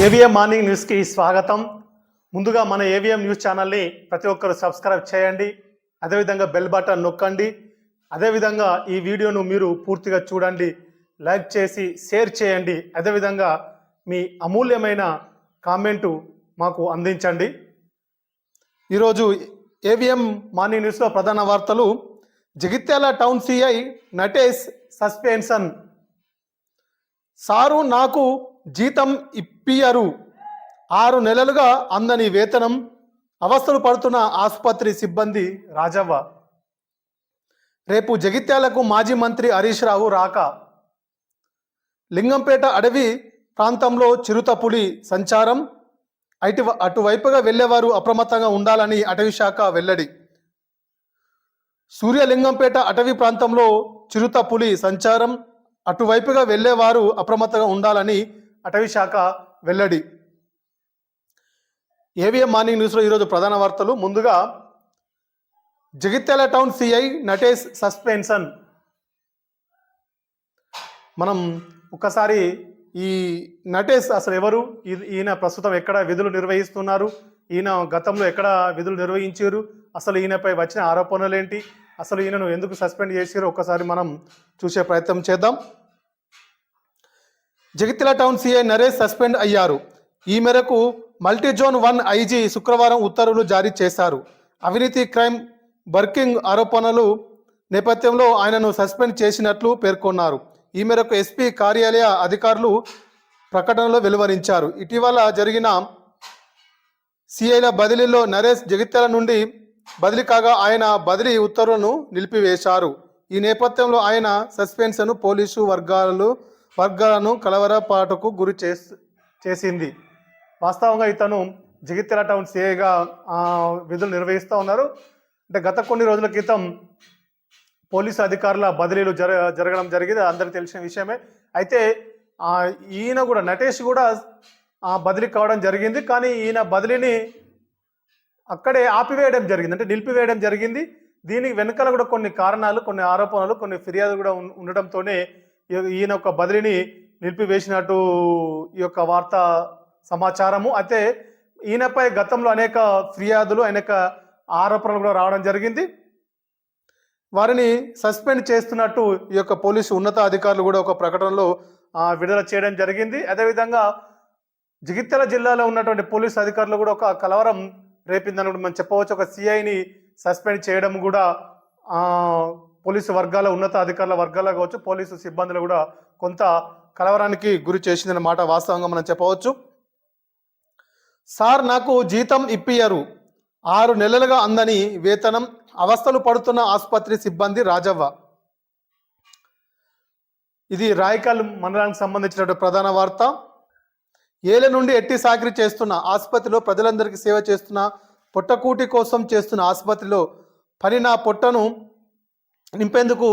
AVM morning న్యూస్కి స్వాగతం. ముందుగా మన ఏవిఎం న్యూస్ ఛానల్ని ప్రతి ఒక్కరు సబ్స్క్రైబ్ చేయండి. అదేవిధంగా బెల్ బటన్ నొక్కండి. అదేవిధంగా ఈ వీడియోను మీరు పూర్తిగా చూడండి. లైక్ చేసి షేర్ చేయండి. అదేవిధంగా మీ అమూల్యమైన కామెంటు మాకు అందించండి. ఈరోజు ఏవిఎం మార్నింగ్ న్యూస్లో ప్రధాన వార్తలు. Jagtial town CI Natesh suspension. Sir నాకు జీతం ఇప్పియరు. ఆరు నెలలుగా అందని వేతనం అవస్థలు పడుతున్న ఆసుపత్రి సిబ్బంది రాజవ్వ. రేపు జగిత్యాలకు మాజీ మంత్రి హరీష్ రావు రాక. లింగంపేట అడవి ప్రాంతంలో చిరుత పులి సంచారం. అటు అటువైపుగా వెళ్ళేవారు అప్రమత్తంగా ఉండాలని అటవీ శాఖ వెల్లడి. సూర్యలింగంపేట అటవీ ప్రాంతంలో చిరుత పులి సంచారం. అటువైపుగా వెళ్ళేవారు అప్రమత్తంగా ఉండాలని అటవీ శాఖ వెల్లడి. ఏవిఎం మార్నింగ్ న్యూస్లో ఈరోజు ప్రధాన వార్తలు. ముందుగా Jagtial town CI Natesh suspension. మనం ఒక్కసారి ఈ నటేష్ అసలు ఎవరు? ఈ- ఈయన ప్రస్తుతం ఎక్కడ విధులు నిర్వహిస్తున్నారు? ఈయన గతంలో ఎక్కడ విధులు నిర్వహించారు? అసలు ఈయనపై వచ్చిన ఆరోపణలు ఏంటి అసలు ఈయనను ఎందుకు సస్పెండ్ చేసారో ఒకసారి మనం చూసే ప్రయత్నం చేద్దాం. Jagtial town CI Naresh suspend అయ్యారు. ఈ మేరకు మల్టీ జోన్ వన్ ఐజీ శుక్రవారం ఉత్తర్వులు జారీ చేశారు. అవినీతి క్రైమ్ బర్కింగ్ ఆరోపణలు నేపథ్యంలో ఆయనను సస్పెండ్ చేసినట్లు పేర్కొన్నారు. ఈ మేరకు ఎస్పీ కార్యాలయ అధికారులు ప్రకటనలో వెలువరించారు. ఇటీవల జరిగిన సీఐల బదిలీలో నరేష్ జగిత్యాల నుండి బదిలీ కాగా ఆయన బదిలీ ఉత్తర్వులను నిలిపివేశారు. ఈ నేపథ్యంలో ఆయన సస్పెన్షన్ పోలీసు వర్గాలు వర్గాలను కలవరపాటుకు గురి చేస్ చేసింది. వాస్తవంగా ఇతను జగిత్యాల టౌన్ సిఐగా విధులు నిర్వహిస్తూ ఉన్నారు. అంటే గత కొన్ని రోజుల క్రితం పోలీసు అధికారుల బదిలీలు జర జరగడం జరిగింది. అందరికీ తెలిసిన విషయమే. అయితే ఈయన కూడా నటేష్ కూడా బదిలీ కావడం జరిగింది. కానీ ఈయన బదిలీని అక్కడే ఆపివేయడం జరిగింది. అంటే నిలిపివేయడం జరిగింది. దీనికి వెనకాల కూడా కొన్ని కారణాలు కొన్ని ఆరోపణలు కొన్ని ఫిర్యాదులు కూడా ఉండడంతోనే ఈయన యొక్క బదిలీని నిలిపివేసినట్టు ఈ యొక్క వార్త సమాచారము. అయితే ఈయనపై గతంలో అనేక ఫిర్యాదులు అనేక ఆరోపణలు కూడా రావడం జరిగింది. వారిని సస్పెండ్ చేస్తున్నట్టు ఈ యొక్క పోలీసు ఉన్నత అధికారులు కూడా ఒక ప్రకటనలో విడుదల చేయడం జరిగింది. అదేవిధంగా జగిత్యాల జిల్లాలో ఉన్నటువంటి పోలీసు అధికారులు కూడా ఒక కలవరం రేపిందని కూడా మనం చెప్పవచ్చు. ఒక సిఐని సస్పెండ్ చేయడం కూడా పోలీసు వర్గాల ఉన్నత అధికారుల వర్గాల కావచ్చు పోలీసు సిబ్బందులు కూడా కొంత కలవరానికి గురి చేసిందన్న మాట వాస్తవంగా మనం చెప్పవచ్చు. సార్ నాకు జీతం ఇప్పియరు ఆరు నెలలుగా అందని వేతనం అవస్థలు పడుతున్న ఆసుపత్రి సిబ్బంది రాజవ్వ. ఇది రాయకల్ మండలానికి సంబంధించిన ప్రధాన వార్త. ఏళ్ళ నుండి ఎట్టి సాకిరి చేస్తున్న ఆసుపత్రిలో ప్రజలందరికీ సేవ చేస్తున్న పొట్టకూటి కోసం చేస్తున్న ఆసుపత్రిలో పని నా పొట్టను నింపేందుకు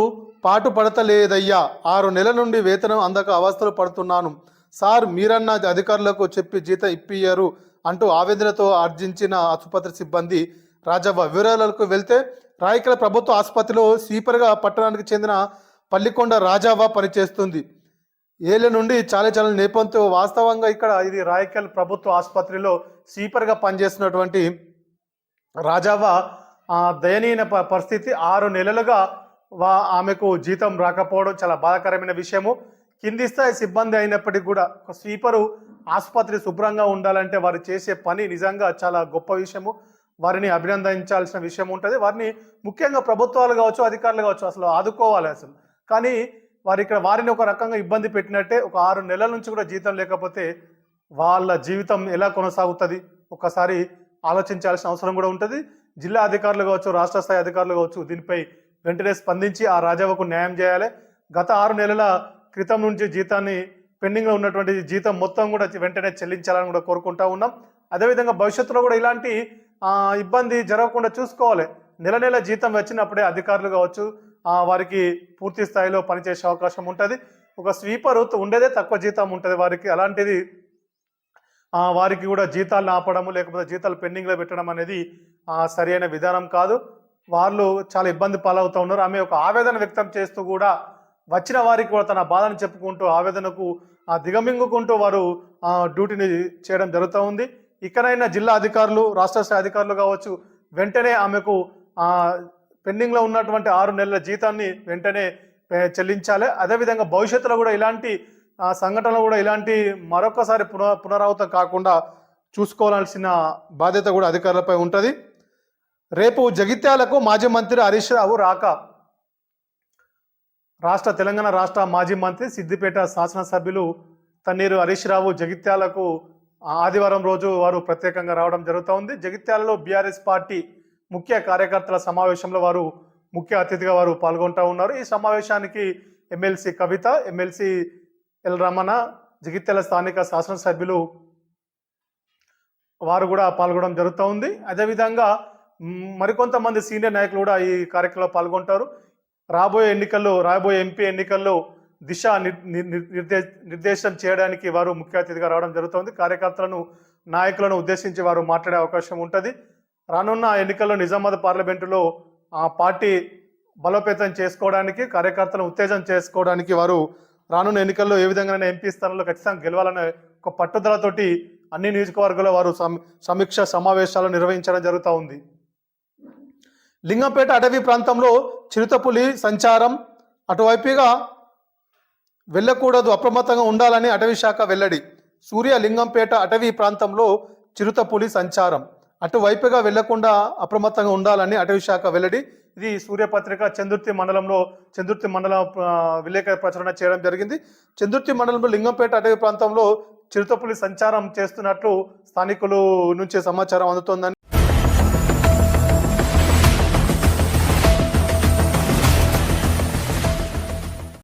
పాటు పడతలేదయ్యా. ఆరు నెలల నుండి వేతనం అందక అవస్థలు పడుతున్నాను. సార్ మీరన్న అధికారులకు చెప్పి జీతం ఇప్పియ్యరు అంటూ ఆవేదనతో ఆర్జించిన ఆసుపత్రి సిబ్బంది రాజవ్వ వివరాలకు వెళ్తే రాయకల ప్రభుత్వ ఆసుపత్రిలో స్వీపర్గా పట్టణానికి చెందిన పల్లికొండ రాజవ్వ పనిచేస్తుంది. ఏళ్ళ నుండి చాలా చాలా నేపథ్యం వాస్తవంగా ఇక్కడ ఇది రాయకల్ ప్రభుత్వ ఆసుపత్రిలో స్వీపర్గా పనిచేస్తున్నటువంటి రాజావ దయనీయ ప- పరిస్థితి ఆరు నెలలుగా వా ఆమెకు జీతం రాకపోవడం చాలా బాధాకరమైన విషయము. కింది స్థాయి సిబ్బంది అయినప్పటికీ కూడా ఒక స్వీపరు ఆసుపత్రి శుభ్రంగా ఉండాలంటే వారు చేసే పని నిజంగా చాలా గొప్ప విషయము. వారిని అభినందించాల్సిన విషయం ఉంటుంది. వారిని ముఖ్యంగా ప్రభుత్వాలు కావచ్చు అధికారులు కావచ్చు అసలు ఆదుకోవాలి అసలు. కానీ వారి ఇక్కడ వారిని ఒక రకంగా ఇబ్బంది పెట్టినట్టే ఒక ఆరు నెలల నుంచి కూడా జీతం లేకపోతే వాళ్ళ జీవితం ఎలా కొనసాగుతుంది ఒకసారి ఆలోచించాల్సిన అవసరం కూడా ఉంటుంది. జిల్లా అధికారులు కావచ్చు రాష్ట్ర స్థాయి అధికారులు కావచ్చు దీనిపై వెంటనే స్పందించి ఆ రాజావకు న్యాయం చేయాలి. గత ఆరు నెలల క్రితం నుంచి జీతాన్ని పెండింగ్లో ఉన్నటువంటి జీతం మొత్తం కూడా వెంటనే చెల్లించాలని కూడా కోరుకుంటా ఉన్నాం. అదేవిధంగా భవిష్యత్తులో కూడా ఇలాంటి ఇబ్బంది జరగకుండా చూసుకోవాలి. నెల నెల జీతం వచ్చినప్పుడే అధికారులు కావచ్చు వారికి పూర్తి స్థాయిలో పనిచేసే అవకాశం ఉంటుంది. ఒక స్వీపర్ ఉండేదే తక్కువ జీతం ఉంటుంది వారికి. అలాంటిది వారికి కూడా జీతాలు ఆపడము లేకపోతే జీతాలు పెండింగ్లో పెట్టడం అనేది సరైన విధానం కాదు. వాళ్ళు చాలా ఇబ్బంది పాలవుతూ ఉన్నారు. ఆమె ఒక ఆవేదన వ్యక్తం చేస్తూ కూడా వచ్చిన వారికి కూడా తన బాధను చెప్పుకుంటూ ఆవేదనకు ఆ దిగమింగుకుంటూ వారు డ్యూటీని చేయడం జరుగుతూ ఉంది. ఇకనైనా జిల్లా అధికారులు రాష్ట్ర స్థాయి అధికారులు కావచ్చు వెంటనే ఆమెకు పెండింగ్లో ఉన్నటువంటి ఆరు నెలల జీతాన్ని వెంటనే చెల్లించాలి. అదేవిధంగా భవిష్యత్తులో కూడా ఇలాంటి సంఘటనలు కూడా ఇలాంటి మరొకసారి పున పునరావృతం కాకుండా చూసుకోవాల్సిన బాధ్యత కూడా అధికారులపై ఉంటుంది. రేపు జగిత్యాలకు మాజీ మంత్రి హరీష్ రావు రాక. రాష్ట్ర తెలంగాణ రాష్ట్ర మాజీ మంత్రి సిద్దిపేట శాసనసభ్యులు తన్నీరు హరీష్ రావు జగిత్యాలకు ఆదివారం రోజు వారు ప్రత్యేకంగా రావడం జరుగుతోంది జగిత్యాలలో బీఆర్ఎస్ పార్టీ ముఖ్య కార్యకర్తల సమావేశంలో వారు ముఖ్య అతిథిగా వారు పాల్గొంటూ ఉన్నారు. ఈ సమావేశానికి MLC Kavitha MLC L Ramana Jagtial స్థానిక శాసనసభ్యులు వారు కూడా పాల్గొనడం జరుగుతూ ఉంది. అదేవిధంగా మరికొంతమంది సీనియర్ నాయకులు కూడా ఈ కార్యక్రమంలో పాల్గొంటారు. రాబోయే ఎన్నికల్లో రాబోయే ఎంపీ ఎన్నికల్లో దిశ నిర్దేశ నిర్దేశం చేయడానికి వారు ముఖ్య అతిథిగా రావడం జరుగుతుంది. కార్యకర్తలను నాయకులను ఉద్దేశించి వారు మాట్లాడే అవకాశం ఉంటుంది. రానున్న ఎన్నికల్లో నిజామాబాద్ పార్లమెంటులో ఆ పార్టీ బలోపేతం చేసుకోవడానికి కార్యకర్తలను ఉత్తేజం చేసుకోవడానికి వారు రానున్న ఎన్నికల్లో ఏ విధంగా ఎంపీ స్థానంలో ఖచ్చితంగా గెలవాలనే ఒక పట్టుదలతోటి అన్ని నియోజకవర్గాల్లో వారు సమీక్ష సమావేశాలు నిర్వహించడం జరుగుతూ ఉంది లింగంపేట అటవీ ప్రాంతంలో చిరుతపులి సంచారం. అటువైపుగా వెళ్ళకూడదు అప్రమత్తంగా ఉండాలని అటవీ శాఖ వెల్లడి. సూర్య లింగంపేట అటవీ ప్రాంతంలో చిరుతపులి సంచారం. అటువైపుగా వెళ్ళకుండా అప్రమత్తంగా ఉండాలని అటవీ శాఖ వెల్లడి. ఇది సూర్యపత్రిక చందుర్తి మండలంలో చందుర్తి మండలం విలేకరి ప్రచురణ చేయడం జరిగింది. చందుర్తి మండలంలో లింగంపేట అటవీ ప్రాంతంలో చిరుతపులి సంచారం చేస్తున్నట్లు స్థానికులు నుంచి సమాచారం అందుతోందని